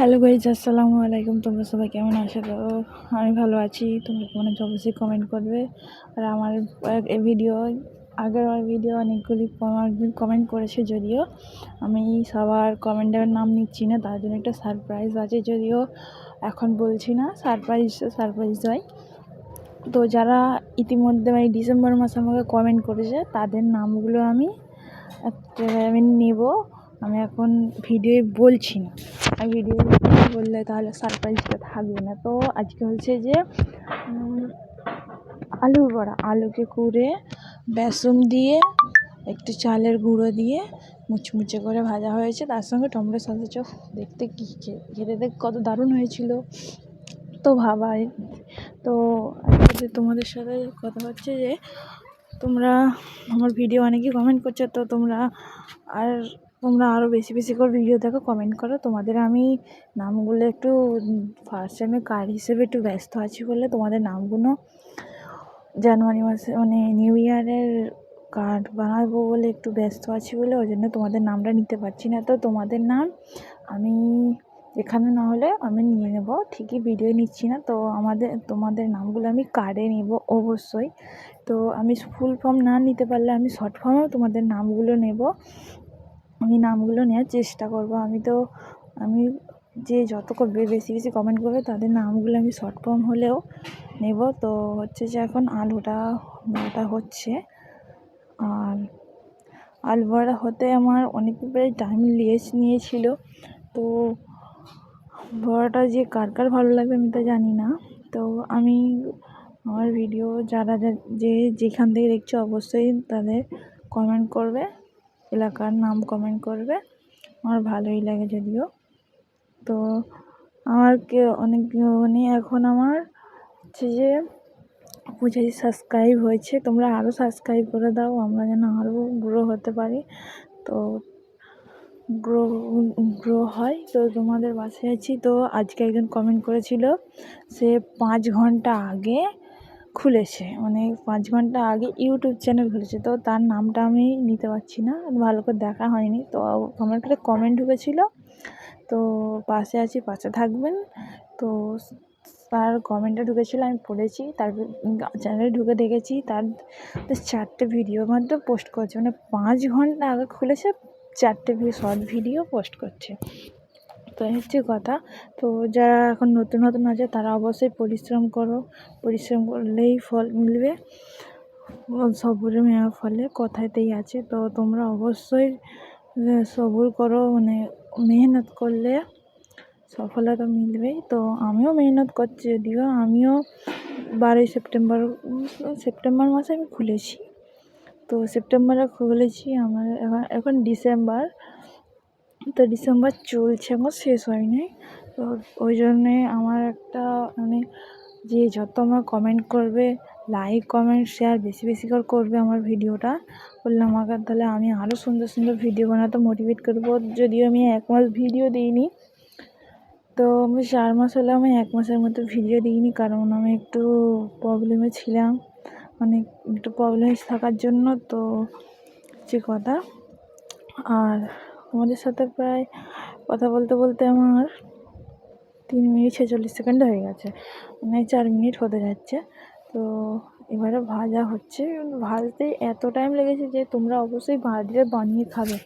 Hello guys আসসালামু আলাইকুম। তোমরা সবাই কেমন আছো? তো আমি ভালো আছি। তোমরা কেমন আছো অবশ্যই কমেন্ট করবে। আর আমার এই ভিডিও আগের আমার ভিডিও অনেকগুলি কমেন্ট করেছে যদিও। আমি সবার কমেন্টের নাম নিচ্ছি না, তার জন্য একটা সারপ্রাইজ আছে যদিও এখন বলছি না সারপ্রাইজ সারপ্রাইজ হয়। তো যারা ইতিমধ্যে মানে ডিসেম্বর মাসে আমাকে কমেন্ট করেছে, তাদের নামগুলো আমি আমি নেব। আমি এখন ভিডিও বলছি না। আর ভিডিও বললে তাহলে সারপ্রাইজটা থাকবে না। তো আজকে হচ্ছে যে আলুর বড়া, আলুকে কুড়ে বেসন দিয়ে, একটু চালের গুঁড়ো দিয়ে মুচমুচে করে ভাজা হয়েছে। তার সঙ্গে টমেটো সসের চপ। দেখতে কী খেতে দেখ কত দারুণ হয়েছিল। তো ভাবাই। তো আজকে তোমাদের সাথে কথা হচ্ছে যে, তোমরা, আমার ভিডিও অনেকেই কমেন্ট করছ, তো তোমরা আর তোমরা আরও বেশি বেশি করে ভিডিও দেখো কমেন্ট করো। তোমাদের আমি নামগুলো একটু ফার্স্ট টাইমে কার্ড হিসেবে একটু ব্যস্ত আছি বলে তোমাদের নামগুলো জানুয়ারি মাসে মানে নিউ ইয়ারের কার্ড বানাবো বলে একটু ব্যস্ত আছি বলে, ওই জন্য তোমাদের নামটা নিতে পারছি না। তো তোমাদের নাম আমি, এখানে না হলে আমি নিয়ে নেব। ঠিকই ভিডিও নিচ্ছি না, তো আমাদের, তোমাদের নামগুলো আমি কার্ডে নেব অবশ্যই। তো আমি ফুল ফর্ম না নিতে পারলে আমি শর্ট ফর্মেও তোমাদের নামগুলো নেব। আমি নামগুলো নেওয়ার চেষ্টা করব। আমি তো, আমি যে যত করবে বেশি বেশি কমেন্ট করবে তাদের নামগুলো আমি শর্ট ফর্ম হলেও নেব। তো হচ্ছে যে এখন আলুটা বড়াটা হচ্ছে। আর আলু বড়া হতে আমার অনেক প্রায় টাইম নিয়ে নিয়েছিল। তো বড়াটা যে কার কার ভালো লাগবে আমি তো জানি না। তো আমি আমার ভিডিও যারা যে, যেখান থেকে দেখছ অবশ্যই তাদের কমেন্ট করবে। এলাকার নাম কমেন্ট করবে। আমার ভালোই লাগে যদিও। তো আমার কে অনেক মানে এখন আমার হচ্ছে যে পঁচাশি সাবস্ক্রাইব হয়েছে, তোমরা আরও সাবস্ক্রাইব করে দাও, আমরা যেন আরও গ্রো হতে পারি। তো গ্রো গ্রো হয়। তো তোমাদের বাসায় আছি। তো আজকে একজন কমেন্ট করেছিল, সে পাঁচ ঘণ্টা আগে খুলেছে। মানে পাঁচ ঘণ্টা আগে ইউটিউব চ্যানেল খুলেছে। তো তার নামটা আমি নিতে পারছি না। ভালো করে দেখা হয়নি। তো আমার কাছে কমেন্ট ঢুকেছিলো। তো পাশে আছি, পাশে থাকবেন। তো তার কমেন্টটা ঢুকেছিলো, আমি পড়েছি। তার চ্যানেলে ঢুকে দেখেছি। তার চারটে ভিডিও মাত্র পোস্ট করছে। মানে পাঁচ ঘণ্টা আগে খুলেছে, চারটে শর্ট ভিডিও পোস্ট করছে। তো হচ্ছে কথা। তো যারা এখন নতুন নতুন আছে, তারা অবশ্যই পরিশ্রম করো। পরিশ্রম করলেই ফল মিলবে। সবুরে মেয়া ফলে কথাতেই আছে। তো তোমরা অবশ্যই সবুর করো। মানে মেহনত করলে সফলতা মিলবেই। তো আমিও মেহনত করছি যদিও আমিও বারোই সেপ্টেম্বর সেপ্টেম্বর মাসে আমি খুলেছি। তো সেপ্টেম্বরে খুলেছি, আমার এখন এখন ডিসেম্বর। তো ডিসেম্বর চলছে আমার শেষ হয়নি। তো ওই জন্যে আমার একটা মানে যে যত আমার কমেন্ট করবে লাইক কমেন্ট শেয়ার বেশি বেশি করে করবে আমার ভিডিওটা। করলে আমাকে তাহলে আমি আরও সুন্দর সুন্দর ভিডিও বানাতে মোটিভেট করব। যদিও আমি এক মাস ভিডিও দিইনি। তো আমি চার মাস হলে আমি এক মাসের মতো ভিডিও দিইনি, কারণ আমি একটু প্রবলেমে ছিলাম। মানে একটু প্রবলেমে থাকার জন্য, তো যে কথা। আর তোমাদের সাথে প্রায় কথা বলতে বলতে আমার তিন মিনিট ছেচল্লিশ সেকেন্ড হয়ে গেছে। মানে চার মিনিট হতে যাচ্ছে। তো এবারে ভাজা হচ্ছে। ভাজতে এত টাইম লেগেছে যে তোমরা অবশ্যই বাড়িতে বানিয়ে খাবে।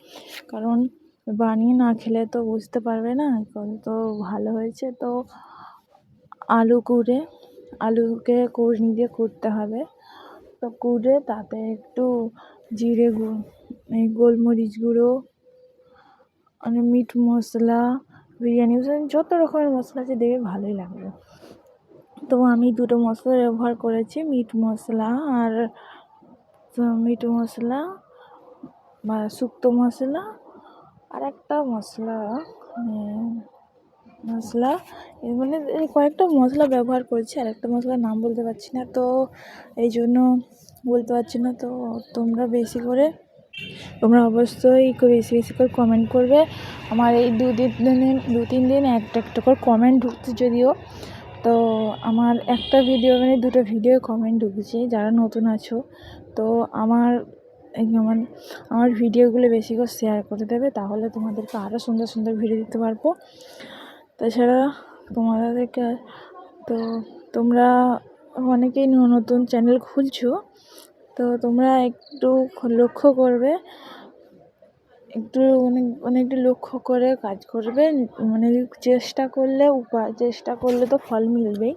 কারণ বানিয়ে না খেলে তো বুঝতে পারবে না। কত ভালো হয়েছে। তো আলু কুড়ে, আলুকে কুড়নি দিয়ে কুড়তে হবে। তো কুড়ে তাতে একটু জিরে গুঁড়ো এই গোলমরিচ গুঁড়ো মানে মিট মশলা, বিরিয়ানি মশলা যত রকমের মশলা আছে দেবে ভালোই লাগবে। তো আমি দুটো মশলা ব্যবহার করেছি, মিট মশলা আর মিট মশলা বা শুক্তো মশলা আর একটা মশলা মশলা মানে কয়েকটা মশলা ব্যবহার করেছি আর একটা মশলার নাম বলতে পারছি না, তো এই জন্য বলতে পারছি না, তো তোমরা বেশি করে তোমরা অবশ্যই বেশি বেশি করে কমেন্ট করবে। আমার এই দু দিন দু তিন দিন একটা একটা করে কমেন্ট ঢুকছে যদিও। তো আমার একটা ভিডিও মানে দুটো ভিডিও কমেন্ট ঢুকেছে, যারা নতুন আছো। তো আমার আমার আমার ভিডিওগুলো বেশি করে শেয়ার করে দেবে, তাহলে তোমাদেরকে আরও সুন্দর সুন্দর ভিডিও দিতে পারব। তাছাড়া তোমাদেরকে, তো তোমরা অনেকেই নতুন চ্যানেল খুলছো তো তোমরা একটু লক্ষ্য করবে। একটু মানে মানে একটু লক্ষ্য করে কাজ করবে। মানে চেষ্টা করলে উপায় চেষ্টা করলে তো ফল মিলবেই।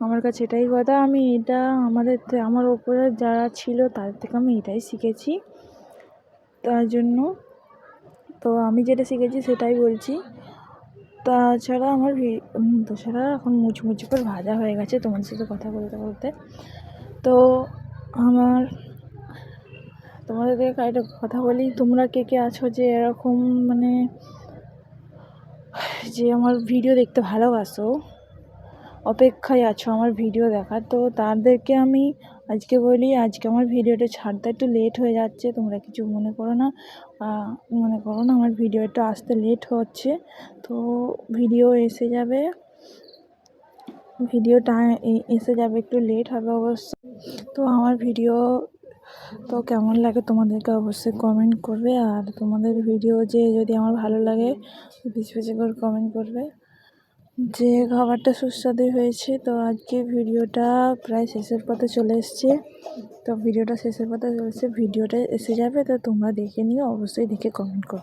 আমার কাছে এটাই কথা। আমি এটা আমাদের আমার ওপরে যারা ছিল তাদের থেকে আমি এটাই শিখেছি। তার জন্য তো আমি যেটা শিখেছি সেটাই বলছি। তাছাড়া আমার তাছাড়া এখন মুচমুচে করে ভাজা হয়ে গেছে তোমার সাথে কথা বলতে বলতে। তো আমার তোমাদেরকে একটা কথা বলি, তোমরা কে কে আছো যে এরকম মানে যে আমার ভিডিও দেখতে ভালোবাসো, অপেক্ষায় আছো আমার ভিডিও দেখার, তো তাদেরকে আমি আজকে বলি, আজকে আমার ভিডিওটা ছাড়তে একটু লেট হয়ে যাচ্ছে, তোমরা কিছু মনে করো না মনে করো না, আমার ভিডিওটা আসতে লেট হচ্ছে, তো ভিডিও এসে যাবে। ভিডিওটা এসে যাবে একটু লেট হবে অবশ্য। তো আমার ভিডিও তো কেমন লাগে তোমাদেরকে অবশ্যই কমেন্ট করবে। আর তোমাদের ভিডিও যে যদি আমার ভালো লাগে, বেশি বেশি করে কমেন্ট করবে। যে খাবারটা সুস্বাদু হয়েছে, তো আজকে ভিডিওটা প্রায় শেষের পথে চলে এসছে। তো ভিডিওটা শেষের পথে চলেছে ভিডিওটা এসে যাবে, তো তোমরা দেখে নিও, অবশ্যই দেখে কমেন্ট করবে।